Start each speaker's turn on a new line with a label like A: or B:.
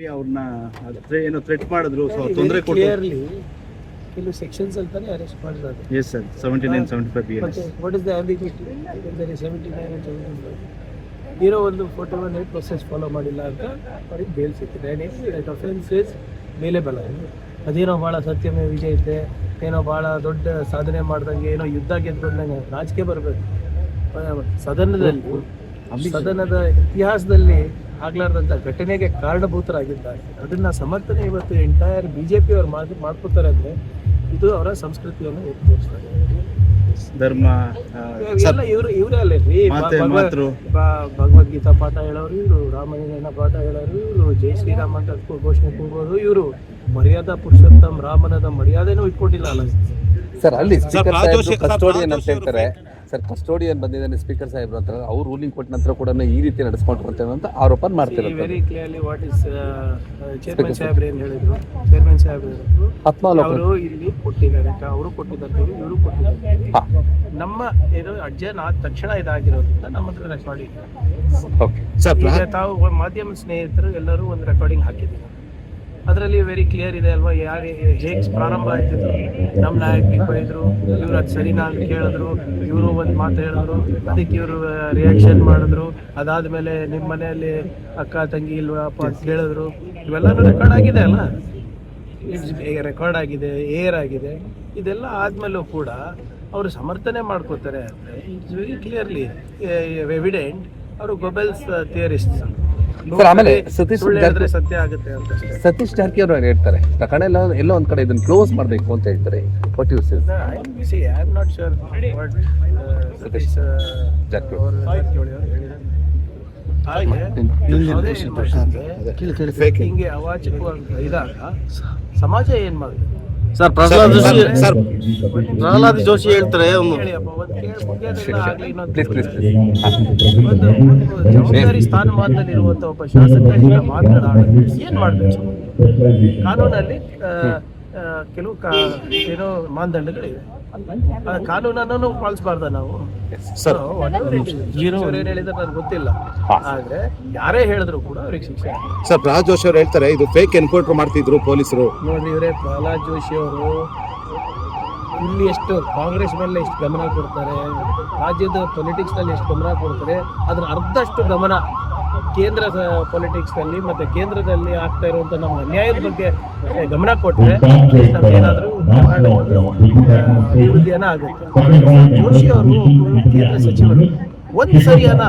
A: ಅವ್ರನ್ನ ಏನೋ ಥ್ರೆಟ್ ಮಾಡಿದ್ರು ಸೊ ತೊಂದರೆ
B: ಕ್ಲಿಯರ್ಲಿ ಕೆಲವು ಸೆಕ್ಷನ್ಸ್ ಅಂತಾನೆ ಅರೆಸ್ಟ್ ಮಾಡಿರೋದು.
A: Yes sir seventy nine seventy five B
B: what is the ambiguity seventy nine ಇರೋ ಒಂದು ಫೋಟೋವನ್ನು ಪ್ರೊಸೆಸ್ ಫಾಲೋ ಮಾಡಿಲ್ಲ ಅಂತ ಅವ್ರಿಗೆ ಬೇಲ್ ಸಿಕ್ಕಿದೆ. ದಟ್ ಅಫೆನ್ಸ್ ಇಸ್ ಮೇಲೆ ಬಲ. ಅದೇನೋ ಭಾಳ ಸತ್ಯಮೇ ವಿಜಯತೆ ಏನೋ ಭಾಳ ದೊಡ್ಡ ಸಾಧನೆ ಮಾಡ್ದಂಗೆ ಏನೋ ಯುದ್ಧ ಗೆದ್ದಂಗೆ ರಾಜಕೀಯ ಬರಬೇಕು. ಸದನದಲ್ಲಿ ಸದನದ ಇತಿಹಾಸದಲ್ಲಿ ಆಗ್ಲಾರ್ದಂಥ ಘಟನೆಗೆ ಕಾರಣಭೂತರಾಗಿದ್ದಾರೆ. ಅದನ್ನ ಸಮರ್ಥನೆ ಇವತ್ತು ಎಂಟೈರ್ ಬಿ ಜೆ ಪಿ ಅವ್ರು ಮಾಡಿ ಮಾಡ್ಕೋತಾರೆ ಅಂದ್ರೆ ಇದು ಅವರ ಸಂಸ್ಕೃತಿಯನ್ನು ಎತ್ತಿ ತೋರಿಸ್ತಾರೆ?
A: ಧರ್ಮ
B: ಇವರು ಇವರೇ ಅಲ್ಲೇ ರೀ. ಭಗವದ್ಗೀತಾ ಪಾಠ ಹೇಳೋರು ಇವರು ರಾಮಾಯಣ ಪಾಠ ಹೇಳೋರು ಇವರು ಜೈ ಶ್ರೀರಾಮ ಅಂತ ಘೋಷಣೆ ಕೂಗೋದು ಇವರು. ಮರ್ಯಾದಾ ಪುರುಷೋತ್ತಮ್ ರಾಮನದ ಮರ್ಯಾದೆನೂ ಇಟ್ಕೊಂಡಿಲ್ಲ ಅಲ್ಲ.
C: ಸರ್ ಅಲ್ಲಿ ಕಸ್ಟೋಡಿಯನ್ ಅಂತ ಹೇಳ್ತಾರೆ. ಸರ್ ಕಸ್ಟೋಡಿಯನ್ ಬಂದಿದ್ದಾನೆ ಸ್ಪೀಕರ್ ಸಾಹೇಬ್ರು ಅಂತ ಅವ್ರು ರೂಲಿಂಗ್ ಕೊಟ್ಟ ನಂತರ ಕೂಡ ಈ ರೀತಿ ನಡೆಸ್ಕೊಂಡು ಬರ್ತೇವೆ ಅಂತ ಆರೋಪ ಮಾಡ್ತಿರುತ್ತೆ
B: very clearly what is chairman ಸಾಹೇಬ್ರು ಏನು ಹೇಳಿದ್ರು? ಚೇರ್ಮನ್ ಸಾಹೇಬ್ರು ಅವರು ಇಲ್ಲಿ ಕೊಟ್ಟಿದ್ದಾರೆ ಅವರು ಕೊಟ್ಟಿದ್ದಾರೆ ಇವರು ಕೊಟ್ಟಿದ್ದಾರೆ.
C: ಹಾ.
B: ನಮ್ಮ ಏನು ಅಡ್ಜನ್ ಆದ ತಕ್ಷಣ ಇದಾಗಿರೋದ್ರಿಂದ ನಮ್ಮ ಹತ್ರ ರೆಕಾರ್ಡಿಂಗ್
C: ಓಕೆ
A: ಸರ್
B: ತಾವು ಮಾಧ್ಯಮ ಸ್ನೇಹಿತರು ಎಲ್ಲರೂ ಒಂದು ರೆಕಾರ್ಡಿಂಗ್ ಹಾಕಿದ್ದೀವಿ ಅದರಲ್ಲಿ ವೆರಿ ಕ್ಲಿಯರ್ ಇದೆ ಅಲ್ವಾ, ಯಾರು ಹೇಗೆ ಪ್ರಾರಂಭ ಆಯ್ತಿದ್ರು ನಮ್ಮ ನಾಯಕರಿಗೆ ಬೈದ್ರು ಇವ್ರು ಅದು ಸರಿನಾ ಅಂತ ಕೇಳಿದ್ರು, ಇವರು ಒಂದು ಮಾತು ಹೇಳಿದ್ರು, ಅದಕ್ಕೆ ಇವರು ರಿಯಾಕ್ಷನ್ ಮಾಡಿದ್ರು. ಅದಾದ್ಮೇಲೆ ನಿಮ್ಮ ಮನೆಯಲ್ಲಿ ಅಕ್ಕ, ತಂಗಿ ಇಲ್ವಪ್ಪ ಅಂತ ಕೇಳಿದ್ರು. ಇವೆಲ್ಲನೂ ರೆಕಾರ್ಡ್ ಆಗಿದೆ ಅಲ್ಲ. ರೆಕಾರ್ಡ್ ಆಗಿದೆ ಏರ್ ಆಗಿದೆ. ಇದೆಲ್ಲ ಆದ್ಮೇಲೂ ಕೂಡ ಅವರು ಸಮರ್ಥನೆ ಮಾಡ್ಕೋತಾರೆ ಅಂದರೆ ಇಟ್ಸ್ ವೆರಿ ಕ್ಲಿಯರ್ಲಿ ಎವಿಡೆಂಟ್ ಅವರು ಗೊಬೆಲ್ಸ್ ಥಿಯರಿಸ್ಟ್
C: ಸರ್, ಆಮೇಲೆ ಸತೀಶ್
B: ಸತ್ಯ ಆಗುತ್ತೆ ಅಂತ ಅಷ್ಟೇ.
C: ಸತೀಶ್ ಜಾರಕಿಹೊಳಿ ಅವ್ರು ಹೇಳ್ತಾರೆ ಪ್ರಕರಣ ಎಲ್ಲ ಎಲ್ಲೋ ಒಂದ್ ಕಡೆ ಇದನ್ನ ಕ್ಲೋಸ್ ಮಾಡಬೇಕು ಅಂತ ಹೇಳ್ತಾರೆ. What you
B: not sure Satish
C: Jarkiholi.
B: ಹೇಳಿದ್ದಾರೆ ಹಾಗೆ ಅವಾಚಕವಾಗಿ ಇದಾಗ ಸಮಾಜ ಏನ್ ಮಾಡುತ್ತೆ?
D: ಸರ್ ಪ್ರಹ್ಲಾದ್ ಜೋಶಿ
A: ಸರ್
D: ಪ್ರಹ್ಲಾದ್ ಜೋಶಿ ಹೇಳ್ತಾರೆ ಒಂದು.
B: ಹೇಳಿಯಪ್ಪ ಒಂದು ಕೇಳಿ ಮುಗಿಯೋದಿಲ್ಲ ಆಗ್ಲಿ ಇನ್ನೊಂದು
C: ಪ್ಲೀಸ್ ಪ್ಲೀಸ್
B: ಒಂದು ಒಂದು ಜವಾಬ್ದಾರಿ ಸ್ಥಾನಮಾನದಲ್ಲಿ ಇರುವಂತ ಒಬ್ಬ ಶಾಸಕ ಮಾತನಾಡ ಏನ್ ಮಾಡ್ಬೇಕು? ಕಾನೂನಲ್ಲಿ ಕೆಲವು ಕಾ ಏನೋ ಮಾನದಂಡಗಳಿವೆ. ಆ ಕಾನೂನನ್ನು ಪಾಲಿಸಬಾರ್ದ ನಾವು?
A: ಸರ್
B: ಏನ್ ಹೇಳಿದ್ರೆ ನನಗೆ ಗೊತ್ತಿಲ್ಲ. ಆದ್ರೆ ಯಾರೇ ಹೇಳಿದ್ರು ಕೂಡ ಅವ್ರಿಗೆ ಶಿಕ್ಷೆ
A: ಸರ್ ಪ್ರಹ್ಲಾದ್ ಜೋಶಿ ಅವ್ರು ಹೇಳ್ತಾರೆ ಇದು ಫೇಕ್ ಎನ್ಕೌಂಟರ್ ಮಾಡ್ತಿದ್ರು ಪೊಲೀಸರು.
B: ನೋಡ್ರಿ ಇವರೇ ಪ್ರಹ್ಲಾದ್ ಜೋಶಿ ಅವರು ಇಲ್ಲಿ ಎಷ್ಟು ಕಾಂಗ್ರೆಸ್ ಮೇಲೆ ಎಷ್ಟು ಗಮನ ಕೊಡ್ತಾರೆ ರಾಜ್ಯದ ಪೊಲಿಟಿಕ್ಸ್ನಲ್ಲಿ ಎಷ್ಟು ಗಮನ ಕೊಡ್ತಾರೆ ಅದ್ರ ಅರ್ಧಷ್ಟು ಗಮನ ಕೇಂದ್ರ ಪೊಲಿಟಿಕ್ಸ್ನಲ್ಲಿ ಮತ್ತೆ ಕೇಂದ್ರದಲ್ಲಿ ಆಗ್ತಾ ಇರುವಂತ ನಮ್ಮ ಅನ್ಯಾಯದ ಬಗ್ಗೆ ಗಮನ ಕೊಟ್ಟರೆ ಅಭಿವೃದ್ಧಿಯನ್ನ ಆಗುತ್ತೆ. ಜೋಶಿ ಅವರು ಕೇಂದ್ರ ಸಚಿವರು ಒಂದು ಸರಿಯಾದ